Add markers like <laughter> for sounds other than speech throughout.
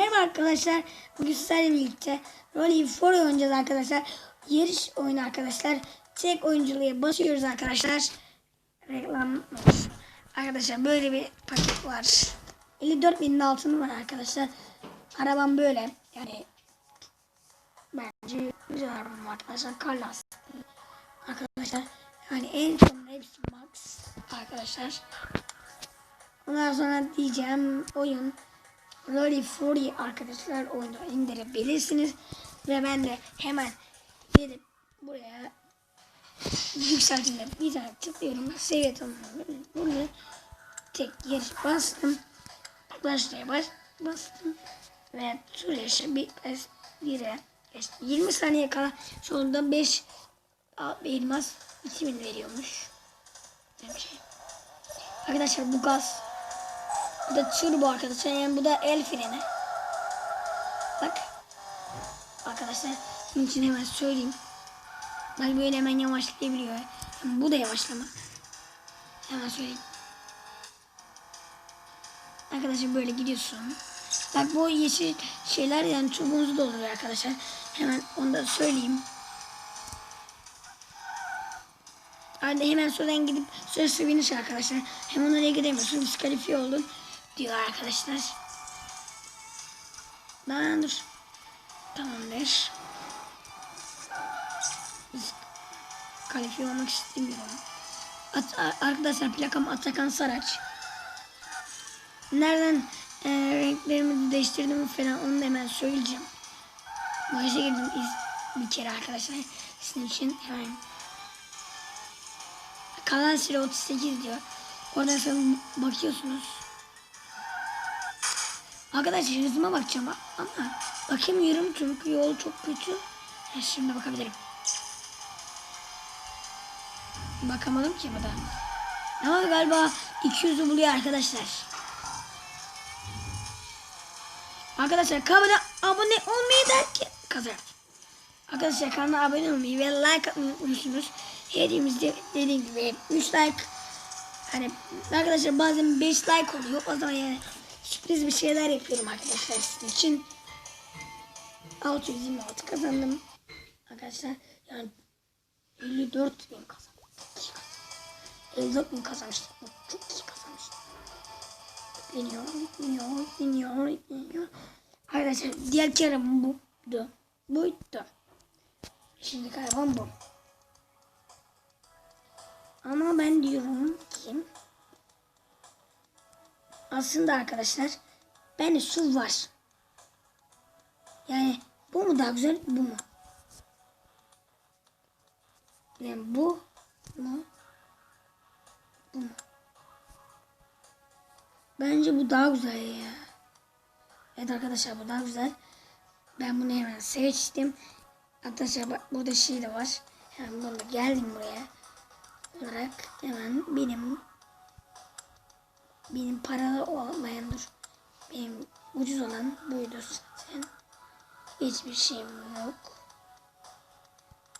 Merhaba arkadaşlar. Bugün sizlerle birlikte Rolly for oynayacağız arkadaşlar. Yarış oyunu arkadaşlar. Tek oyunculuğa basıyoruz arkadaşlar. Reklam Arkadaşlar böyle bir paket var. 54 binin altını var arkadaşlar. Arabam böyle. Yani bence güzel arabam arkadaşlar. Kar lastiği. Arkadaşlar yani en son hepsi max arkadaşlar. Ondan sonra diyeceğim oyun Lolly Fury arkadaşlar oyunu indirebilirsiniz. Ve ben de hemen gidip buraya yükseltine bir tane tıklıyorum. Seviye tanımını burada tek yarış bastım. Başlaya baş, bastım. Ve yarışı bir bire geçti. 20 saniye kala sonunda 5 elmas 2000 veriyormuş. Şey. Arkadaşlar bu gaz bu da turbo arkadaşlar. Yani bu da el freni. Bak. Arkadaşlar bunun için hemen söyleyeyim. Bak böyle hemen yavaşlayabiliyor. Yani bu da yavaşlama. Hemen söyleyeyim. Arkadaşlar böyle gidiyorsun. Bak bu yeşil şeyler yani çubuğunuzu dolduruyor arkadaşlar. Hemen onu da söyleyeyim. Arada hemen sonradan gidip süresi biniş arkadaşlar. Hemen oraya gidemiyorsun. Diskalifiye oldun diyor arkadaşlar. Ben dur. Tamamdır. Kalifiye olmak istemiyorum. At, arkadaşlar plakam Atakan Saraç. Nereden e, renklerimi değiştirdim falan onu da hemen söyleyeceğim. Başa girdim bir kere arkadaşlar. Sizin için hemen. Kalan süre 38 diyor. Oradan sonra bakıyorsunuz. Arkadaşlar hızıma bakacağım ama bakamıyorum çünkü yol çok kötü. Şimdi bakabilirim. Bakamadım ki bu da. Ama galiba 200'ü buluyor arkadaşlar. Arkadaşlar kanala abone olmayı derken kazandım. Arkadaşlar kanala abone olmayı ve like atmayı unutmuyorsunuz. Hediyemizde dediğim gibi 3 like hani arkadaşlar bazen 5 like oluyor. O zaman yani sürpriz bir şeyler yapıyorum arkadaşlar sizin için. 626 kazandım. Arkadaşlar yani 54 bin kazandım. 54 bin kazanmıştım. Çok iyi kazanmıştım. Biniyor, biniyor, biniyor, biniyor. Arkadaşlar diğer arabam buydu. Buydu. Şimdi arabam bu. Ama ben diyorum ki aslında arkadaşlar ben su var. Yani bu mu daha güzel bu mu? Yani bu mu? Bu mu? Bence bu daha güzel ya. Evet arkadaşlar bu daha güzel. Ben bunu hemen seçtim. Arkadaşlar bak burada şey de var. Hemen bunu geldim buraya. Olarak hemen benim benim paralı olmayan dur. Benim ucuz olan buydu zaten. Hiçbir şeyim yok.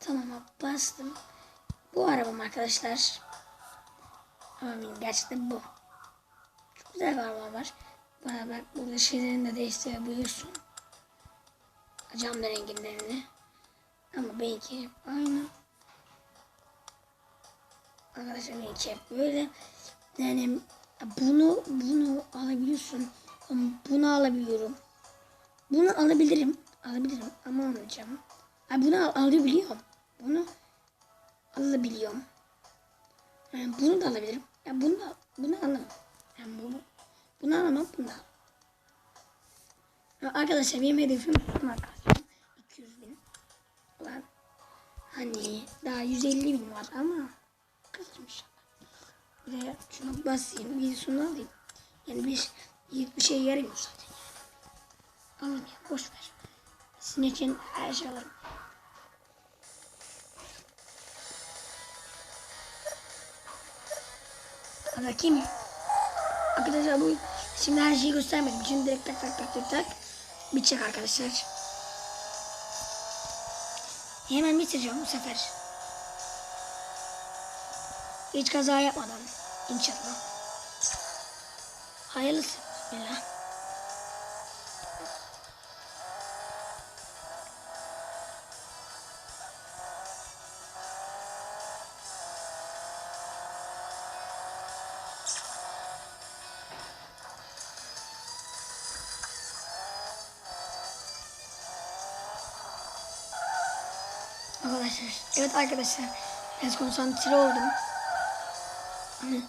Tamam bastım. Bu arabam arkadaşlar. Ama benim gerçekten bu. Çok güzel bir araba var. Bana bak burada şeylerini de değiştirebiliyorsun. Cam renginlerini. Ama belki hep aynı. Arkadaşlar belki hep böyle. Yani bunu bunu alabiliyorsun. Bunu alabiliyorum. Bunu alabilirim. Alabilirim ama almayacağım. Ha, bunu al alabiliyorum. Bunu alabiliyorum. Yani bunu da alabilirim. Ya bunu da bunu alamam. Yani bunu bunu alamam bunu da. Ya arkadaşlar benim hedefim bunu arkadaşlar. 200 bin var. Hani daha 150 bin var ama kızmış. Bir de şuna basayım. Şunu alayım. Yani bir, bir şey yaramıyor zaten. Alayım ya boş ver. Sizin için her şey alırım. Bakayım. Arkadaşlar bu şimdi her şeyi göstermedim. Şimdi direkt tak tak tak tak tak bitecek arkadaşlar. Hemen bitireceğim bu sefer. Hiç kaza yapmadan inşallah. Hayırlısı. Bismillah. Arkadaşlar, evet arkadaşlar biraz konsantre oldum. Hani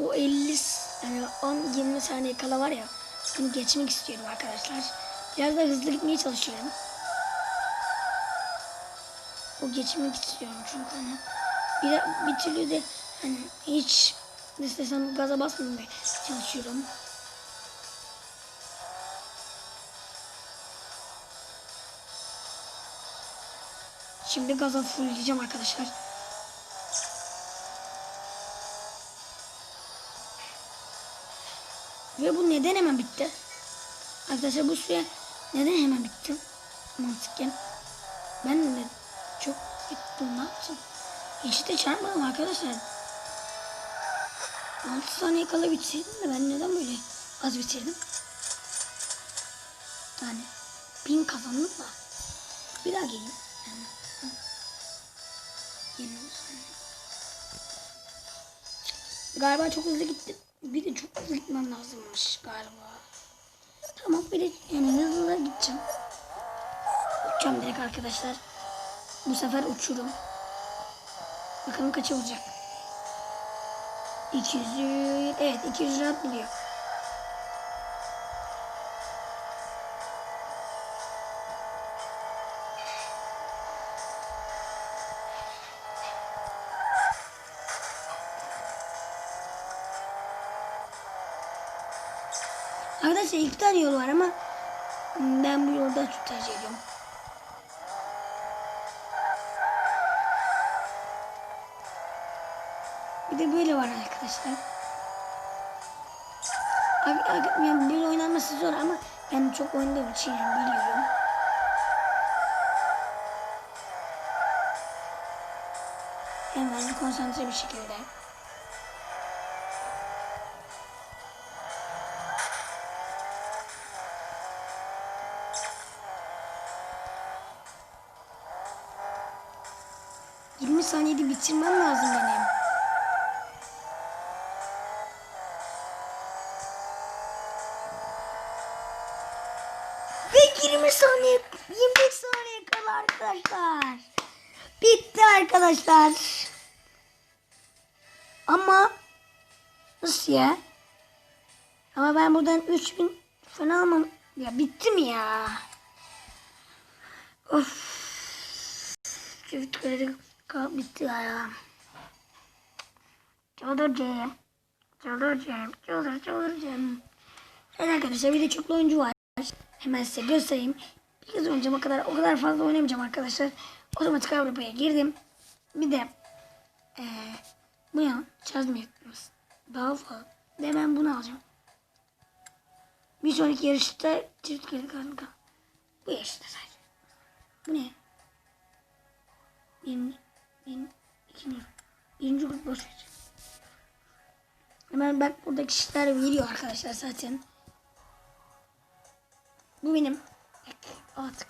o 50 yani 10-20 saniye kala var ya bunu geçmek istiyorum arkadaşlar. Biraz da hızlı gitmeye çalışıyorum. O geçmek istiyorum çünkü hani bir, bir türlü de hani hiç nasıl desem gaza basmamaya çalışıyorum. Şimdi gaza fullleyeceğim arkadaşlar. Ve bu neden hemen bitti? Arkadaşlar bu süre neden hemen bitti? Mantıken. Ben de çok gittim ne yaptım? De çarpmadım arkadaşlar. 6 saniye kala bitseydim de ben neden böyle az bitirdim? Yani bin kazandım da. Bir daha geleyim. Yani. Galiba çok hızlı gittim. Bir de çok hızlı gitmem lazımmış galiba. Tamam bir de yani hızlı gideceğim. Uçacağım direkt arkadaşlar. Bu sefer uçurum. Bakalım kaça olacak. 200 evet 200 rahat buluyor. Arkadaşlar iki tane yol var ama ben bu yolda tercih ediyorum. Bir de böyle var arkadaşlar. Yani böyle oynanması zor ama ben çok oynadığım için yani biliyorum. Hemen konsantre bir şekilde. Saniyede bitirmem lazım benim. Ve 20 saniye, 25 saniye kala arkadaşlar. Bitti arkadaşlar. Ama nasıl ya? Ama ben buradan 3000 falan almam. Ya bitti mi ya? Of. Çift kredi bitiyor ya. Çıldıracağım. Çıldıracağım. Çıldır, çıldıracağım. Evet arkadaşlar bir de çoklu oyuncu var. Hemen size göstereyim. Biraz önce o kadar o kadar fazla oynamayacağım arkadaşlar. Otomatik Avrupa'ya girdim. Bir de ee, bu yan şarj mevcutumuz. Daha fazla. Ve ben bunu alacağım. Bir sonraki yarışta çift kredi kanka. Bu yarışta sadece. Bu ne? 20 Bin, ikinci, birinci grup boş ver. Hemen bak burada kişiler veriyor arkadaşlar zaten. Bu benim. Artık.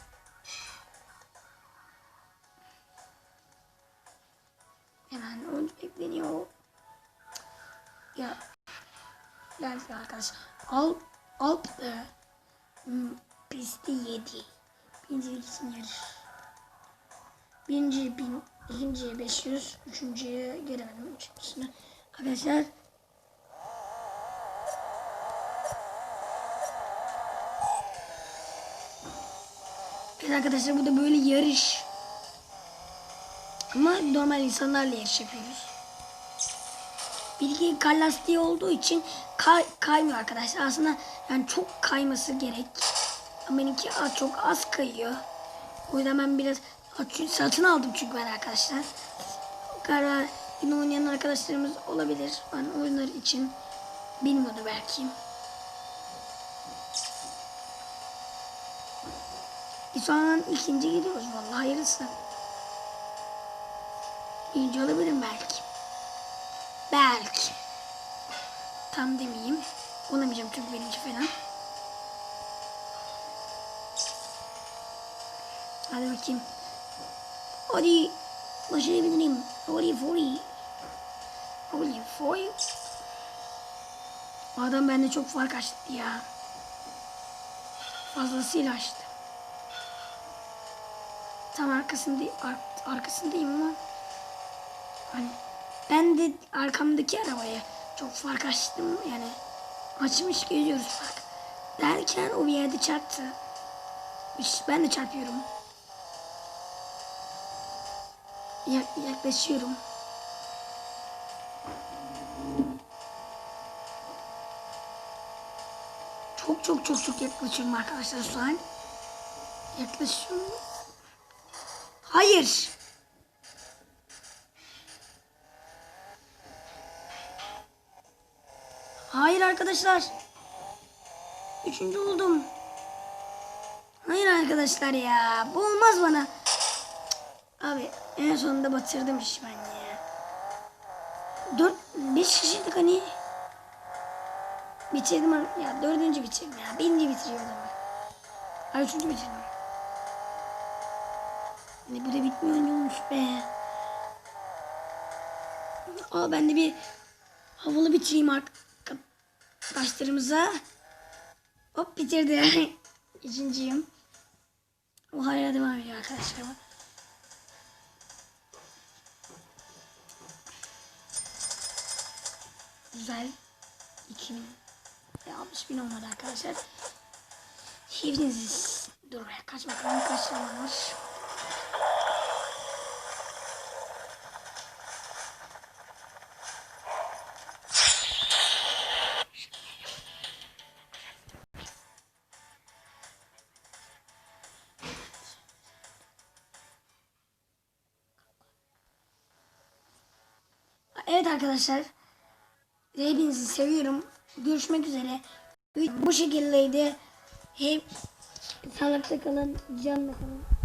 Hemen oyuncu bekleniyor. Ya. Geldi arkadaşlar. Al. Al. E, hmm, pisti yedi. Birincilik için yarış. Birinci bin ikinci 500, üçüncüye giremedim. Üçüncüsüne. Arkadaşlar Evet arkadaşlar bu da böyle yarış. Ama normal insanlarla yarış yapıyoruz. Bilgi kar lastiği olduğu için kay, kaymıyor arkadaşlar. Aslında yani çok kayması gerek. Benimki az, çok az kayıyor. O yüzden ben biraz çünkü satın aldım çünkü ben arkadaşlar. Galiba yine oynayan arkadaşlarımız olabilir. Ben oyunlar için bilmiyordu belki. Sonra ikinci gidiyoruz vallahi hayırlısı. Birinci olabilirim belki. Belki. Tam demeyeyim. Olamayacağım çünkü birinci falan. Hadi bakayım. Hadi başarabilirim. Hadi Fori. Hadi Fori. Bu adam bende çok fark açtı ya. Fazlasıyla açtı. tam arkasında ar- arkasındayım ama hani ben de arkamdaki arabaya çok fark açtım yani açmış geziyoruz fark. Derken o bir yerde çarptı. Ben de çarpıyorum. Yaklaşıyorum. Çok çok çok çok yaklaşıyorum arkadaşlar şu an. Yaklaşıyorum. Hayır. Hayır arkadaşlar. Üçüncü oldum. Hayır arkadaşlar ya. Bu olmaz bana. Abi en sonunda batırdım iş ben ya. Dört, beş kişiydik hani. Bitirdim ya dördüncü bitirdim ya. Birinci bitiriyordum ben. Ay üçüncü bitirdim. Ne bu da bitmiyormuş be. Aa ben de bir havalı bitireyim arkadaşlarımıza. Hop bitirdi. Üçüncüyüm. <laughs> O hala devam ediyor arkadaşlar. Güzel. 2000 ve 60 bin olmadı arkadaşlar. Hepiniz dur be kaç bakalım kaç var. Evet arkadaşlar. Hepinizi seviyorum. Görüşmek üzere. Bu şekildeydi. Hep sağlıkta kalın, canlı kalın.